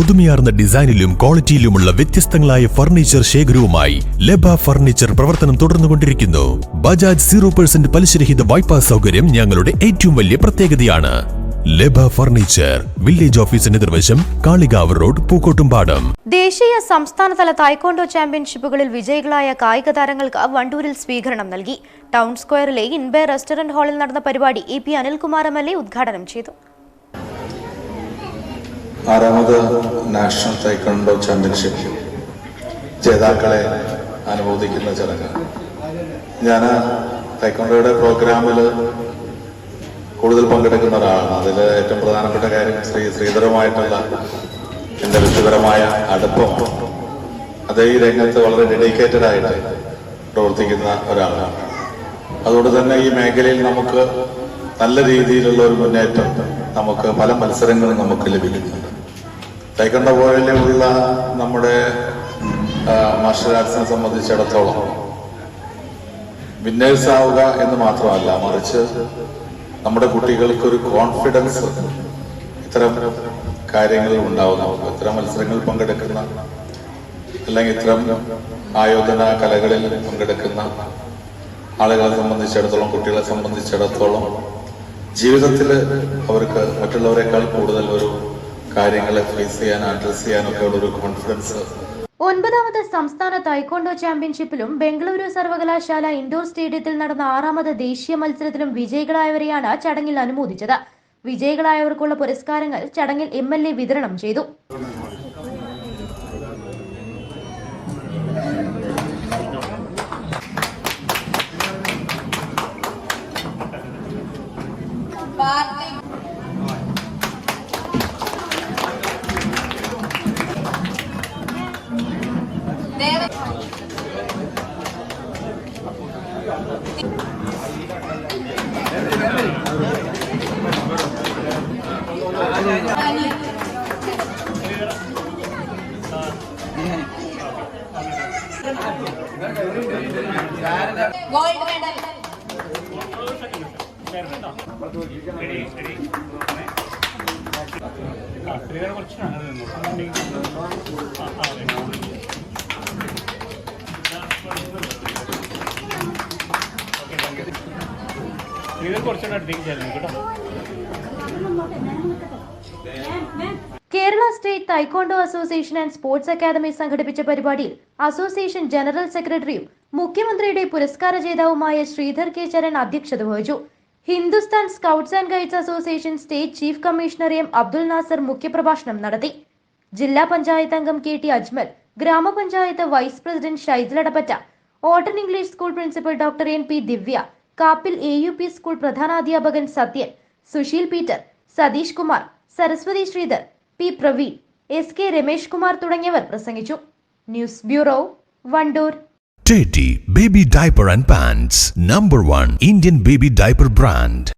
പുതുമയാർന്ന ഡിസൈനിലും ക്വാളിറ്റിയിലുമുള്ള വ്യത്യസ്തങ്ങളായ ഫർണിച്ചർ ശേഖരവുമായി ലബ ഫർണിച്ചർ പ്രവർത്തനം തുടർന്നുകൊണ്ടിരിക്കുന്നു. ബജാജ് സീറോ പെർസെന്റ് പലിശരഹിത വായ്പാ സൗകര്യം ഞങ്ങളുടെ ഏറ്റവും വലിയ പ്രത്യേകതയാണ്. ലബ ഫർണിച്ചർ വില്ലേജ് ഓഫീസിന് എതിർവശം കാളികാവ് റോഡ് പൂക്കോട്ടുംപാടം. ദേശീയ സംസ്ഥാനതല തായ്ക്കൊണ്ടോ ചാമ്പ്യൻഷിപ്പുകളിൽ വിജയികളായ കായിക താരങ്ങൾക്ക് വണ്ടൂരിൽ സ്വീകരണം നൽകി. ടൗൺ സ്ക്വയറിലെ ഇൻബേ റെസ്റ്റോറന്റ് ഹാളിൽ നടന്ന പരിപാടി A P Anilkumar M L A ഉദ്ഘാടനം ചെയ്തു. ആറാമത് നാഷണൽ തൈക്കണ്ടോ ചാമ്പ്യൻഷിപ്പ് ജേതാക്കളെ അനുമോദിക്കുന്ന ചടങ്ങ്. ഞാൻ തൈക്കണ്ടോയുടെ പ്രോഗ്രാമിൽ കൂടുതൽ പങ്കെടുക്കുന്ന ഒരാളാണ്. അതിൽ ഏറ്റവും പ്രധാനപ്പെട്ട കാര്യം ശ്രീ ശ്രീധരമായിട്ടുള്ള എന്റെ വ്യക്തിപരമായ അടുപ്പം. അത് ഈ രംഗത്ത് വളരെ ഡെഡിക്കേറ്റഡ് ആയിട്ട് പ്രവർത്തിക്കുന്ന ഒരാളാണ്. അതുകൊണ്ട് തന്നെ ഈ മേഖലയിൽ നമുക്ക് നല്ല രീതിയിലുള്ള ഒരു മുന്നേറ്റം നമുക്ക് പല മത്സരങ്ങളും നമുക്ക് ലഭിക്കുന്നുണ്ട്. തൈക്കണ്ട പോലെയുള്ള നമ്മുടെ മാർഷൽ ആർട്സിനെ സംബന്ധിച്ചിടത്തോളം വിന്നേഴ്സ് ആവുക എന്ന് മാത്രമല്ല മറിച്ച് നമ്മുടെ കുട്ടികൾക്ക് ഒരു കോൺഫിഡൻസ് ഇത്തരം കാര്യങ്ങളിൽ ഉണ്ടാവും നമുക്ക് ഇത്തരം മത്സരങ്ങളിൽ പങ്കെടുക്കുന്ന അല്ലെങ്കിൽ ഇത്തരം ആയോധന കലകളിൽ പങ്കെടുക്കുന്ന ആളുകളെ സംബന്ധിച്ചിടത്തോളം കുട്ടികളെ സംബന്ധിച്ചിടത്തോളം ജീവിതത്തിൽ അവർക്ക് മറ്റുള്ളവരെക്കാൾ കൂടുതൽ ഒരു കാര്യങ്ങളെ ഫേസ് ചെയ്യാൻ അഡ്രസ് ചെയ്യാനൊക്കെ ഉള്ള ഒരു കോൺഫിഡൻസ് ഒൻപതാമത് സംസ്ഥാന തൈക്കോണ്ടോ ചാമ്പ്യൻഷിപ്പിലും ബംഗളൂരു സർവകലാശാല ഇൻഡോർ സ്റ്റേഡിയത്തിൽ നടന്ന ആറാമത് ദേശീയ മത്സരത്തിലും വിജയികളായവരെയാണ് ചടങ്ങിൽ അനുമോദിച്ചത്. വിജയികളായവർക്കുള്ള പുരസ്കാരങ്ങൾ ചടങ്ങിൽ എം എൽ എ വിതരണം ചെയ്തു. ഗോൾഡ് മെഡൽ ഇത് കുറച്ചുകൂടെ അടുത്തേക്ക് ചേരുന്നു കേട്ടോ. State taekwondo association and sports academy സംഘടിപ്പിച്ച പരിപാടിയിൽ അസോസിയേഷൻ ജനറൽ സെക്രട്ടറിയും മുഖ്യമന്ത്രിയുടെ പുരസ്കാര ജേതാവുമായ ശ്രീധർ കെ ചരൺ അധ്യക്ഷത വഹിച്ചു. Hindustan scouts and guides association state chief commissioner M Abdul Nasar മുഖ്യപ്രഭാഷണം നടത്തി. ജില്ലാ പഞ്ചായത്ത് അംഗം കെ ടി അജ്മൽ ഗ്രാമപഞ്ചായത്ത് വൈസ് പ്രസിഡന്റ് ഷൈജിലടപ്പറ്റ ഓട്ടൺ English school principal doctor N P Divya Kappil A U P school പ്രധാനാധ്യാപകൻ Sathyan Susheel Peter Satheesh Kumar Saraswathi Sridhar P Praveen S K Ramesh Kumar തുടങ്ങിയവർ പ്രസംഗിച്ചു. News bureau Wandoor. Baby diaper and pants number one Indian baby diaper brand.